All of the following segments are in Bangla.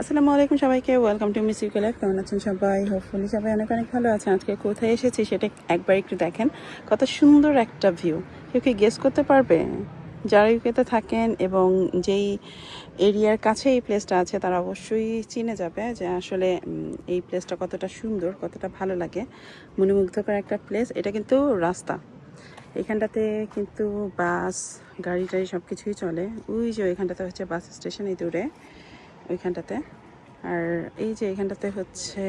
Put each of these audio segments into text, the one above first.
আসসালামু আলাইকুম সবাইকে welcome to miss UK life কেমন আছেন সবাই? হোপফুলি সবাই অনেক অনেক ভালো আছেন। আজকে কোথায় এসেছি সেটা একবার একটু দেখেন। কত সুন্দর একটা ভিউ কেউ কি গেস করতে পারবে? যারা ইউকেতে থাকেন এবং যেই এরিয়ার কাছে এই প্লেসটা আছে, তারা অবশ্যই চিনে যাবে যে আসলে এই প্লেসটা কতটা সুন্দর, কতটা ভালো লাগে। মনোমুগ্ধকর একটা প্লেস এটা কিন্তু রাস্তা। এখানটাতে কিন্তু বাস গাড়ি টাড়ি সব কিছুই চলে। ওই যে ওইখানটাতে হচ্ছে বাস স্টেশন এই দূরে। ওইখানটাতে। আর এই যে এখানটাতে হচ্ছে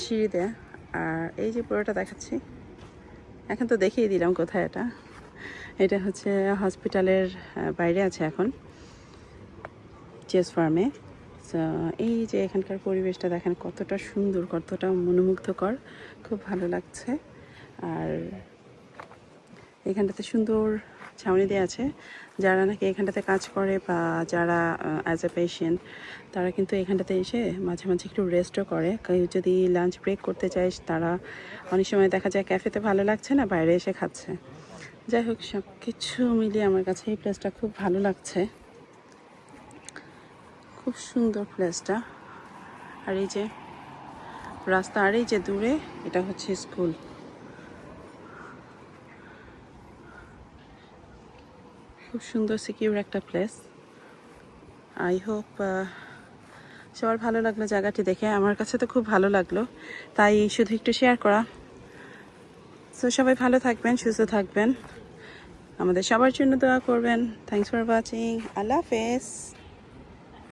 সিঁড়ি দেয়া। আর এই যে পুরোটা দেখাচ্ছি, এখন তো দেখিয়ে দিলাম কোথায় এটা। এটা হচ্ছে হসপিটালের বাইরে আছে এখন চেস ফার্মে এই যে এখানকার পরিবেশটা দেখেন কতটা সুন্দর, কতটা মনোমুগ্ধকর, খুব ভালো লাগছে। আর এখানটাতে সুন্দর ছাউনি দেওয়া আছে। যারা নাকি এখানটাতে কাজ করে বা যারা অ্যাজ এ পেশেন্ট তারা কিন্তু এখানটাতে এসে মাঝে মাঝে একটু রেস্টও করে। কেউ যদি লাঞ্চ ব্রেক করতে চায়, তারা অনেক সময় দেখা যায় ক্যাফেতে ভালো লাগছে না, বাইরে এসে খাচ্ছে। যাই হোক সব কিছু মিলিয়ে আমার কাছে এই প্লেসটা খুব ভালো লাগছে। খুব সুন্দর প্লেসটা আর এই যে রাস্তা, আর এই যে দূরে, এটা হচ্ছে স্কুল খুব সুন্দর সিকিউর একটা প্লেস আই হোপ সবার ভালো লাগল জায়গাটি দেখে। আমার কাছে তো খুব ভালো লাগল। তাই শুধু একটু শেয়ার করা। সো সবাই ভালো থাকবেন, সুস্থ থাকবেন। আমাদের সবার জন্য দোয়া করবেন। থ্যাংকস ফর ওয়াচিং আল্লাহ হাফেজ।